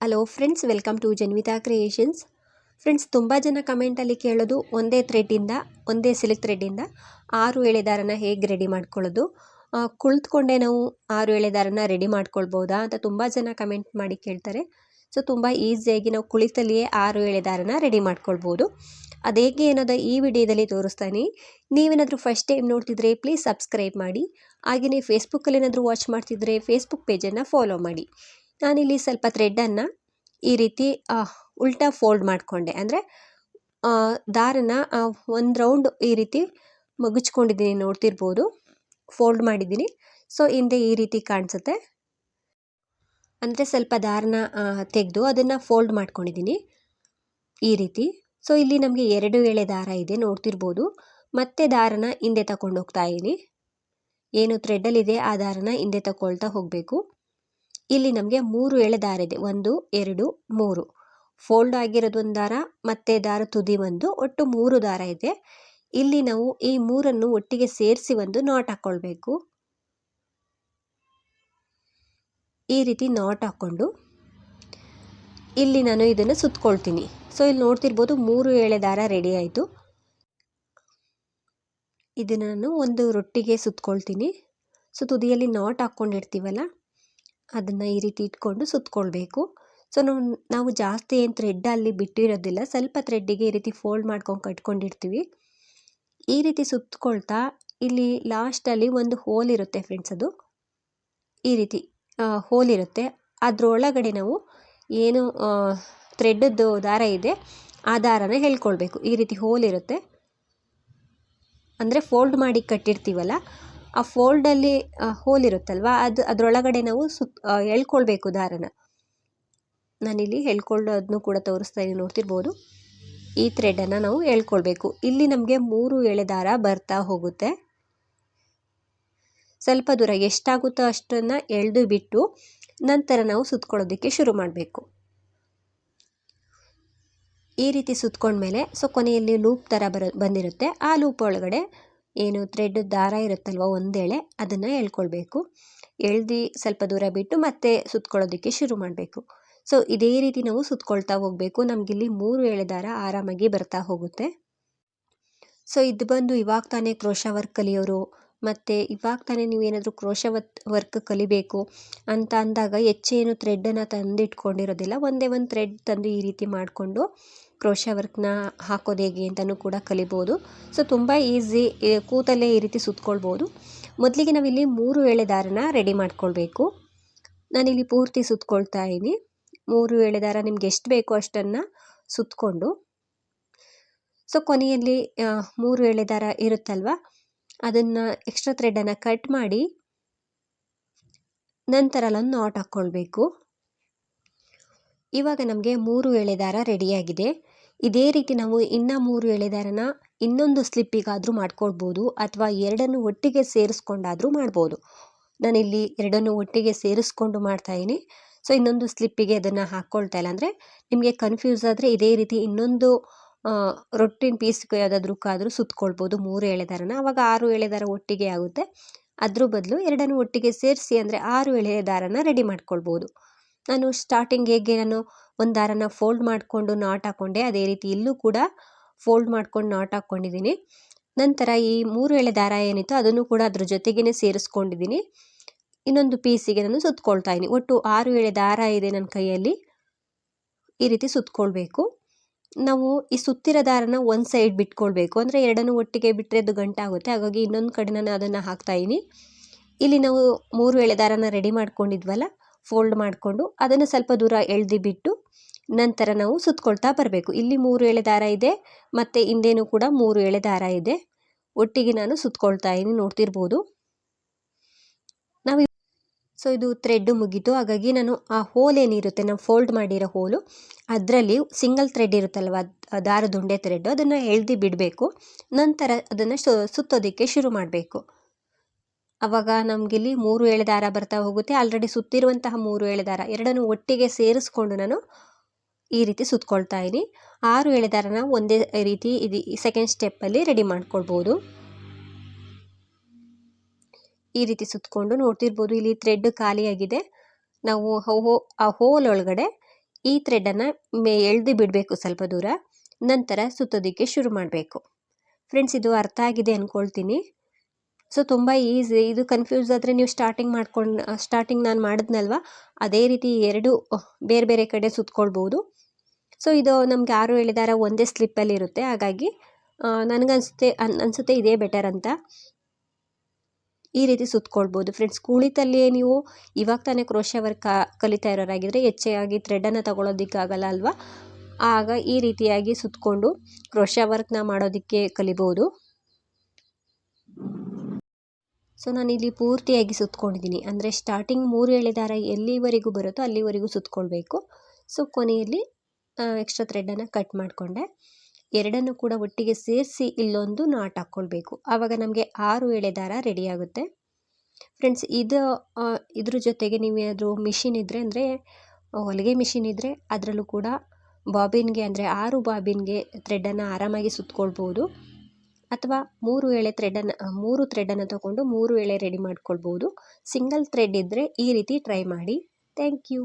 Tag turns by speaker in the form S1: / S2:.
S1: Hello friends welcome to Janvitha creations friends ತುಂಬ ಜನ ಕಮೆಂಟಲ್ಲಿ ಕೇಳೋದು ಒಂದೇ ಥ್ರೆಡ್ಡಿಂದ ಒಂದೇ ಸಿಲ್ಕ್ ಥ್ರೆಡ್ಡಿಂದ ಆರು ಎಳೆ ದಾರನ ಹೇಗೆ ರೆಡಿ ಮಾಡ್ಕೊಳ್ಳೋದು? ಕುಳಿತುಕೊಂಡೆ ನಾವು ಆರು ಎಳೆ ದಾರನ ರೆಡಿ ಮಾಡ್ಕೊಳ್ಬೋದಾ ಅಂತ ತುಂಬ ಜನ ಕಮೆಂಟ್ ಮಾಡಿ ಕೇಳ್ತಾರೆ. ಸೊ ತುಂಬ ಈಸಿಯಾಗಿ ನಾವು ಕುಳಿತಲ್ಲಿಯೇ ಆರು ಎಳೆ ದಾರನ ರೆಡಿ ಮಾಡ್ಕೊಳ್ಬೋದು ಅದೇಗೆ ಅನ್ನೋದು ಈ ವಿಡಿಯೋದಲ್ಲಿ ತೋರಿಸ್ತಾನೆ. ನೀವೇನಾದರೂ ಫಸ್ಟ್ ಟೈಮ್ ನೋಡ್ತಿದ್ರೆ ಪ್ಲೀಸ್ ಸಬ್ಸ್ಕ್ರೈಬ್ ಮಾಡಿ. ಹಾಗೆಯೇ ಫೇಸ್ಬುಕ್ಕಲ್ಲಿ ಏನಾದರೂ ವಾಚ್ ಮಾಡ್ತಿದ್ರೆ ಫೇಸ್ಬುಕ್ ಪೇಜನ್ನು ಫಾಲೋ ಮಾಡಿ. ನಾನಿಲ್ಲಿ ಸ್ವಲ್ಪ ಥ್ರೆಡ್ಡನ್ನು ಈ ರೀತಿ ಉಲ್ಟಾ ಫೋಲ್ಡ್ ಮಾಡಿಕೊಂಡೆ. ಅಂದರೆ ದಾರನ ಒಂದು ರೌಂಡ್ ಈ ರೀತಿ ಮಗುಚ್ಕೊಂಡಿದ್ದೀನಿ ನೋಡ್ತಿರ್ಬೋದು. ಫೋಲ್ಡ್ ಮಾಡಿದ್ದೀನಿ. ಸೊ ಹಿಂದೆ ಈ ರೀತಿ ಕಾಣಿಸುತ್ತೆ. ಅಂದರೆ, ಸ್ವಲ್ಪ ದಾರನ ತೆಗೆದು ಅದನ್ನು ಫೋಲ್ಡ್ ಮಾಡ್ಕೊಂಡಿದ್ದೀನಿ. ಈ ರೀತಿ. ಸೊ ಇಲ್ಲಿ ನಮಗೆ ಎರಡು ಎಳೆ ದಾರ ಇದೆ ನೋಡ್ತಿರ್ಬೋದು. ಮತ್ತೆ ದಾರನ ಹಿಂದೆ ತಗೊಂಡು ಹೋಗ್ತಾ ಇದ್ದೀನಿ ಏನು ಥ್ರೆಡ್ಡಲ್ಲಿದೆ ಆ ದಾರನ ಹಿಂದೆ ತಗೊಳ್ತಾ ಹೋಗಬೇಕು. ಇಲ್ಲಿ ನಮಗೆ ಮೂರು ಎಳೆ ದಾರ ಇದೆ. ಒಂದು, ಎರಡು, ಮೂರು. ಫೋಲ್ಡ್ ಆಗಿರೋದು ಒಂದು ದಾರ, ಮತ್ತೆ ದಾರ ತುದಿ ಒಂದು, ಒಟ್ಟು ಮೂರು ದಾರ ಇದೆ. ಇಲ್ಲಿ ನಾವು ಈ ಮೂರನ್ನು ಒಟ್ಟಿಗೆ ಸೇರಿಸಿ ಒಂದು ನಾಟ್ ಹಾಕ್ಕೊಳ್ಬೇಕು ಈ ರೀತಿ ನಾಟ್ ಹಾಕ್ಕೊಂಡು ಇಲ್ಲಿ ನಾನು ಇದನ್ನು ಸುತ್ತಕೊಳ್ತೀನಿ ಸೊ ಇಲ್ಲಿ ನೋಡ್ತಿರ್ಬೋದು ಮೂರು ಎಳೆ ದಾರ ರೆಡಿ ಆಯಿತು. ಇದನ್ನು ನಾನು ಒಂದು ರೊಟ್ಟಿಗೆ ಸುತ್ತಕೊಳ್ತೀನಿ ಸೊ ತುದಿಯಲ್ಲಿ ನಾಟ್ ಹಾಕ್ಕೊಂಡಿರ್ತೀವಲ್ಲ ಅದನ್ನು ಈ ರೀತಿ ಇಟ್ಕೊಂಡು ಸುತ್ಕೊಳ್ಬೇಕು. ಸೊ ನಾವು ನಾವು ಜಾಸ್ತಿ ಏನು ಥ್ರೆಡ್ ಅಲ್ಲಿ ಬಿಟ್ಟಿರೋದಿಲ್ಲ. ಸ್ವಲ್ಪ ಥ್ರೆಡ್ಡಿಗೆ ಈ ರೀತಿ ಫೋಲ್ಡ್ ಮಾಡ್ಕೊಂಡು ಕಟ್ಕೊಂಡಿರ್ತೀವಿ. ಈ ರೀತಿ ಸುತ್ಕೊಳ್ತಾ ಇಲ್ಲಿ ಲಾಸ್ಟಲ್ಲಿ ಒಂದು ಹೋಲ್ ಇರುತ್ತೆ ಫ್ರೆಂಡ್ಸ್ ಅದು. ಈ ರೀತಿ ಹೋಲ್ ಇರುತ್ತೆ. ಅದರೊಳಗಡೆ ನಾವು ಏನು ಥ್ರೆಡ್ಡದ್ದು ದಾರ ಇದೆ, ಆ ದಾರನ ಹೇಳ್ಕೊಳ್ಬೇಕು. ಈ ರೀತಿ ಹೋಲ್ ಇರುತ್ತೆ. ಅಂದರೆ ಫೋಲ್ಡ್ ಮಾಡಿ ಕಟ್ಟಿರ್ತೀವಲ್ಲ ಆ ಫೋಲ್ಡಲ್ಲಿ ಹೋಲ್ ಇರುತ್ತಲ್ವ, ಅದು ಅದರೊಳಗಡೆ ನಾವು ಸುತ್ ಎಳ್ಕೊಳ್ಬೇಕು ದಾರನ ನಾನಿಲ್ಲಿ ಎಳ್ಕೊಳ್ಳೋದನ್ನು ಕೂಡ ತೋರಿಸ್ತಾ ಇದ್ದೀನಿ ನೋಡ್ತಿರ್ಬೋದು. ಈ ಥ್ರೆಡನ್ನು ನಾವು ಎಳ್ಕೊಳ್ಬೇಕು. ಇಲ್ಲಿ ನಮಗೆ ಮೂರು ಎಳೆ ದಾರ ಬರ್ತಾ ಹೋಗುತ್ತೆ. ಸ್ವಲ್ಪ ದೂರ ಎಷ್ಟಾಗುತ್ತೋ ಅಷ್ಟನ್ನು ಎಳೆದು ಬಿಟ್ಟು ನಂತರ ನಾವು ಸುತ್ಕೊಳ್ಳೋದಕ್ಕೆ ಶುರು ಮಾಡಬೇಕು. ಈ ರೀತಿ ಸುತ್ಕೊಂಡ್ಮೇಲೆ, ಸೊ ಕೊನೆಯಲ್ಲಿ ಲೂಪ್ ಥರ ಬರ, ಬಂದಿರುತ್ತೆ. ಆ ಲೂಪ್ ಒಳಗಡೆ ಏನು ಥ್ರೆಡ್ ದಾರ ಇರುತ್ತಲ್ವ ಒಂದೆಳೆ ಅದನ್ನು ಎಳ್ಕೊಳ್ಬೇಕು. ಎಳ್ದು ಸ್ವಲ್ಪ ದೂರ ಬಿಟ್ಟು ಮತ್ತೆ ಸುತ್ಕೊಳ್ಳೋದಕ್ಕೆ ಶುರು ಮಾಡಬೇಕು. ಸೊ ಇದೇ ರೀತಿ ನಾವು ಸುತ್ಕೊಳ್ತಾ ಹೋಗಬೇಕು. ನಮಗಿಲ್ಲಿ ಮೂರು ಎಳೆ ದಾರ ಆರಾಮಾಗಿ ಬರ್ತಾ ಹೋಗುತ್ತೆ. ಸೊ ಇದು ಬಂದು ಇವಾಗ ತಾನೇ ಕ್ರೋಶ ವರ್ಕ್ ಕಲಿಯೋರು ಮತ್ತು ಇವಾಗ ತಾನೇ ನೀವೇನಾದರೂ ಕ್ರೋಶ ವರ್ಕ್ ಕಲಿಬೇಕು ಅಂತ ಅಂದಾಗ ಹೆಚ್ಚೇನು ಥ್ರೆಡ್ಡನ್ನು ತಂದಿಟ್ಕೊಂಡಿರೋದಿಲ್ಲ. ಒಂದೇ ಒಂದು ಥ್ರೆಡ್ ತಂದು ಈ ರೀತಿ ಮಾಡಿಕೊಂಡು ಕ್ರೋಶ ವರ್ಕ್ನ ಹಾಕೋದು ಹೇಗೆ ಅಂತಲೂ ಕೂಡ ಕಲಿಬೋದು. ಸೊ ತುಂಬ ಈಸಿ ಕೂತಲ್ಲೇ ಈ ರೀತಿ ಸುತ್ಕೊಳ್ಬೋದು. ಮೊದಲಿಗೆ ನಾವಿಲ್ಲಿ ಮೂರು ಎಳೆ ದಾರನ ರೆಡಿ ಮಾಡ್ಕೊಳ್ಬೇಕು. ನಾನಿಲ್ಲಿ ಪೂರ್ತಿ ಸುತ್ಕೊಳ್ತಾ ಇದ್ದೀನಿ. ಮೂರು ಎಳೆದಾರ ನಿಮ್ಗೆ ಎಷ್ಟು ಬೇಕೋ ಅಷ್ಟನ್ನು ಸುತ್ತಕೊಂಡು ಸೊ ಕೊನೆಯಲ್ಲಿ ಮೂರು ಎಳೆದಾರ ಇರುತ್ತಲ್ವ? ಅದನ್ನು ಎಕ್ಸ್ಟ್ರಾ ಥ್ರೆಡನ್ನು ಕಟ್ ಮಾಡಿ ನಂತರ ಅಲ್ಲೊಂದು ನಾಟ್ ಹಾಕ್ಕೊಳ್ಬೇಕು ಇವಾಗ ನಮಗೆ ಮೂರು ಎಳೆದಾರ ರೆಡಿಯಾಗಿದೆ ಇದೇ ರೀತಿ ನಾವು ಇನ್ನೂ ಮೂರು ಎಳೆ ದಾರನ ಇನ್ನೊಂದು ಸ್ಲಿಪ್ಪಿಗಾದರೂ ಮಾಡ್ಕೊಳ್ಬೋದು ಅಥವಾ ಎರಡನ್ನು ಒಟ್ಟಿಗೆ ಸೇರಿಸ್ಕೊಂಡಾದರೂ ಮಾಡ್ಬೋದು. ನಾನಿಲ್ಲಿ ಎರಡನ್ನು ಒಟ್ಟಿಗೆ ಸೇರಿಸ್ಕೊಂಡು ಮಾಡ್ತಾಯಿದ್ದೀನಿ ಸೊ ಇನ್ನೊಂದು ಸ್ಲಿಪ್ಪಿಗೆ ಅದನ್ನು ಹಾಕ್ಕೊಳ್ತಾ ಇಲ್ಲ ಅಂದರೆ ನಿಮಗೆ ಕನ್ಫ್ಯೂಸ್ ಆದರೆ ಇದೇ ರೀತಿ ಇನ್ನೊಂದು ರೊಟ್ಟಿನ ಪೀಸ್ಗೆ ಯಾವುದಾದ್ರೂ ಕಾದರೂ ಸುತ್ಕೊಳ್ಬೋದು, ಮೂರು ಎಳೆ ದಾರನ ಆವಾಗ ಆರು ಎಳೆ ದಾರ ಒಟ್ಟಿಗೆ ಆಗುತ್ತೆ. ಅದ್ರ ಬದಲು ಎರಡನ್ನು ಒಟ್ಟಿಗೆ ಸೇರಿಸಿ ಅಂದರೆ ಆರು ಎಳೆ ದಾರನ ರೆಡಿ ಮಾಡ್ಕೊಳ್ಬೋದು. ನಾನು ಸ್ಟಾರ್ಟಿಂಗ್ ಹೇಗೆ ನಾನು ಒಂದು ದಾರನ ಫೋಲ್ಡ್ ಮಾಡಿಕೊಂಡು ನಾಟ್ ಹಾಕ್ಕೊಂಡೆ ಅದೇ ರೀತಿ ಇಲ್ಲೂ ಕೂಡ ಫೋಲ್ಡ್ ಮಾಡ್ಕೊಂಡು ನಾಟ್ ಹಾಕ್ಕೊಂಡಿದ್ದೀನಿ ನಂತರ ಈ ಮೂರು ಎಳೆ ದಾರ ಏನಿತ್ತು ಅದನ್ನು ಕೂಡ ಅದ್ರ ಜೊತೆಗೇ ಸೇರಿಸ್ಕೊಂಡಿದ್ದೀನಿ. ಇನ್ನೊಂದು ಪೀಸಿಗೆ ನಾನು ಸುತ್ಕೊಳ್ತಾ ಇದ್ದೀನಿ. ಒಟ್ಟು ಆರು ಎಳೆ ದಾರ ಇದೆ ನನ್ನ ಕೈಯಲ್ಲಿ. ಈ ರೀತಿ ಸುತ್ಕೊಳ್ಬೇಕು. ನಾವು ಈ ಸುತ್ತಿರೋ ದಾರನ ಒಂದು ಸೈಡ್ ಬಿಟ್ಕೊಳ್ಬೇಕು. ಅಂದರೆ ಎರಡನ್ನು ಒಟ್ಟಿಗೆ ಬಿಟ್ಟರೆ ಅದು ಗಂಟಾಗುತ್ತೆ ಹಾಗಾಗಿ ಇನ್ನೊಂದು ಕಡೆ ನಾನು ಅದನ್ನು ಹಾಕ್ತಾಯಿದ್ದೀನಿ ಇಲ್ಲಿ ನಾವು ಮೂರು ಎಳೆ ದಾರನ ರೆಡಿ ಮಾಡ್ಕೊಂಡಿದ್ವಲ್ಲ? ಫೋಲ್ಡ್ ಮಾಡಿಕೊಂಡು ಅದನ್ನು ಸ್ವಲ್ಪ ದೂರ ಎಳ್ದು ಬಿಟ್ಟು ನಂತರ ನಾವು ಸುತ್ಕೊಳ್ತಾ ಬರಬೇಕು. ಇಲ್ಲಿ ಮೂರು ಎಳೆ ದಾರ ಇದೆ. ಮತ್ತು ಹಿಂದೇನು ಕೂಡ ಮೂರು ಎಳೆ ದಾರ ಇದೆ. ಒಟ್ಟಿಗೆ ನಾನು ಸುತ್ಕೊಳ್ತಾ ಇದ್ದೀನಿ ನೋಡ್ತಿರ್ಬೋದು. ನಾವು ಸೊ ಇದು ಥ್ರೆಡ್ ಮುಗೀತು. ಹಾಗಾಗಿ ನಾನು ಆ ಹೋಲ್ ಏನಿರುತ್ತೆ, ನಾವು ಫೋಲ್ಡ್ ಮಾಡಿರೋ ಹೋಲು ಅದರಲ್ಲಿ ಸಿಂಗಲ್ ಥ್ರೆಡ್ ಇರುತ್ತಲ್ವ ದಾರದುಂಡೆ ಥ್ರೆಡ್ಡು ಅದನ್ನು ಎಳ್ದು ಬಿಡಬೇಕು. ನಂತರ ಅದನ್ನು ಸುತ್ತೋದಕ್ಕೆ ಶುರು ಮಾಡಬೇಕು. ಆವಾಗ ನಮಗಿಲ್ಲಿ ಮೂರು ಎಳೆ ದಾರ ಬರ್ತಾ ಹೋಗುತ್ತೆ. ಆಲ್ರೆಡಿ ಸುತ್ತಿರುವಂತಹ ಮೂರು ಎಳೆ ದಾರ, ಎರಡನ್ನು ಒಟ್ಟಿಗೆ ಸೇರಿಸ್ಕೊಂಡು ನಾನು ಈ ರೀತಿ ಸುತ್ಕೊಳ್ತಾ ಇದ್ದೀನಿ. ಆರು ಎಳೆ ದಾರನ ಒಂದೇ ರೀತಿ ಇದು ಸೆಕೆಂಡ್ ಸ್ಟೆಪ್ಪಲ್ಲಿ ರೆಡಿ ಮಾಡ್ಕೊಳ್ಬೋದು. ಈ ರೀತಿ ಸುತ್ತಕೊಂಡು ನೋಡ್ತಿರ್ಬೋದು. ಇಲ್ಲಿ ಥ್ರೆಡ್ ಖಾಲಿಯಾಗಿದೆ ನಾವು ಹೋ ಆ ಹೋಲ್ ಒಳಗಡೆ ಈ ಥ್ರೆಡನ್ನು ಮೇ, ಎಳೆದು ಬಿಡಬೇಕು ಸ್ವಲ್ಪ ದೂರ. ನಂತರ ಸುತ್ತೋದಕ್ಕೆ ಶುರು ಮಾಡಬೇಕು. ಫ್ರೆಂಡ್ಸ್ ಇದು ಅರ್ಥ ಆಗಿದೆ ಅಂದ್ಕೊಳ್ತೀನಿ ಸೊ ತುಂಬ ಈಸಿ ಇದು ಕನ್ಫ್ಯೂಸ್ ಆದರೆ ನೀವು ಸ್ಟಾರ್ಟಿಂಗ್ ಮಾಡ್ಕೊಂಡು ಸ್ಟಾರ್ಟಿಂಗ್ ನಾನು ಮಾಡಿದ್ನಲ್ವ? ಅದೇ ರೀತಿ ಎರಡು, ಬೇರೆ ಬೇರೆ ಕಡೆ ಸುತ್ಕೊಳ್ಬೋದು. ಸೊ ಇದು ನಮಗೆ ಯಾರು ಹೇಳಿದಾರ ಒಂದೇ ಸ್ಲಿಪ್ಪಲ್ಲಿ ಇರುತ್ತೆ. ಹಾಗಾಗಿ ನನಗನ್ಸುತ್ತೆ, ಅನ್, ಅನಿಸುತ್ತೆ ಇದೇ ಬೆಟರ್ ಅಂತ. ಈ ರೀತಿ ಸುತ್ಕೊಳ್ಬೋದು. ಫ್ರೆಂಡ್ಸ್ ಕುಳಿತಲ್ಲಿಯೇ ನೀವು ಇವಾಗ ತಾನೇ ಕ್ರೋಶ ವರ್ಕ್ ಕಲಿತಾ ಇರೋರಾಗಿದ್ದರೆ ಹೆಚ್ಚಾಗಿ ಥ್ರೆಡನ್ನು ತಗೊಳ್ಳೋದಕ್ಕಾಗಲ್ಲ ಅಲ್ವಾ? ಆಗ ಈ ರೀತಿಯಾಗಿ ಸುತ್ತಕೊಂಡು ಕ್ರೋಶ ವರ್ಕ್ನ ಮಾಡೋದಕ್ಕೆ ಕಲಿಬೋದು. ಸೊ ನಾನು ಇಲ್ಲಿ ಪೂರ್ತಿಯಾಗಿ ಸುತ್ಕೊಂಡಿದ್ದೀನಿ. ಅಂದರೆ ಸ್ಟಾರ್ಟಿಂಗ್ ಮೂರು ಎಳೆ ದಾರ ಎಲ್ಲಿವರೆಗೂ ಬರುತ್ತೋ ಅಲ್ಲಿವರೆಗೂ ಸುತ್ಕೊಳ್ಬೇಕು. ಸೊ ಕೊನೆಯಲ್ಲಿ ಎಕ್ಸ್ಟ್ರಾ ಥ್ರೆಡನ್ನು ಕಟ್ ಮಾಡಿಕೊಂಡೆ. ಎರಡನ್ನು ಕೂಡ ಒಟ್ಟಿಗೆ ಸೇರಿಸಿ ಇಲ್ಲೊಂದು ನಾಟ್ ಹಾಕ್ಕೊಳ್ಬೇಕು ಆವಾಗ ನಮಗೆ ಆರು ಎಳೆ ದಾರ ರೆಡಿ ಆಗುತ್ತೆ. ಫ್ರೆಂಡ್ಸ್ ಇದು ಇದ್ರ ಜೊತೆಗೆ ನೀವು ಏನಾದರೂ ಮಿಷಿನ್ ಇದ್ದರೆ ಅಂದರೆ, ಹೊಲಿಗೆ ಮಿಷಿನ್ ಇದ್ದರೆ ಅದರಲ್ಲೂ ಕೂಡ ಬಾಬಿನ್ಗೆ ಅಂದರೆ ಆರು ಬಾಬಿನ್ಗೆ ಥ್ರೆಡ್ಡನ್ನು ಆರಾಮಾಗಿ ಸುತ್ತಕೊಳ್ಬೋದು ಅಥವಾ ಮೂರು ಎಳೆ ಥ್ರೆಡನ್ನು ಮೂರು ಥ್ರೆಡನ್ನು ತಗೊಂಡು ಮೂರು ಎಳೆ ರೆಡಿ ಮಾಡ್ಕೊಳ್ಬೋದು. ಸಿಂಗಲ್ ಥ್ರೆಡ್ ಇದ್ದರೆ ಈ ರೀತಿ ಟ್ರೈ ಮಾಡಿ. Thank you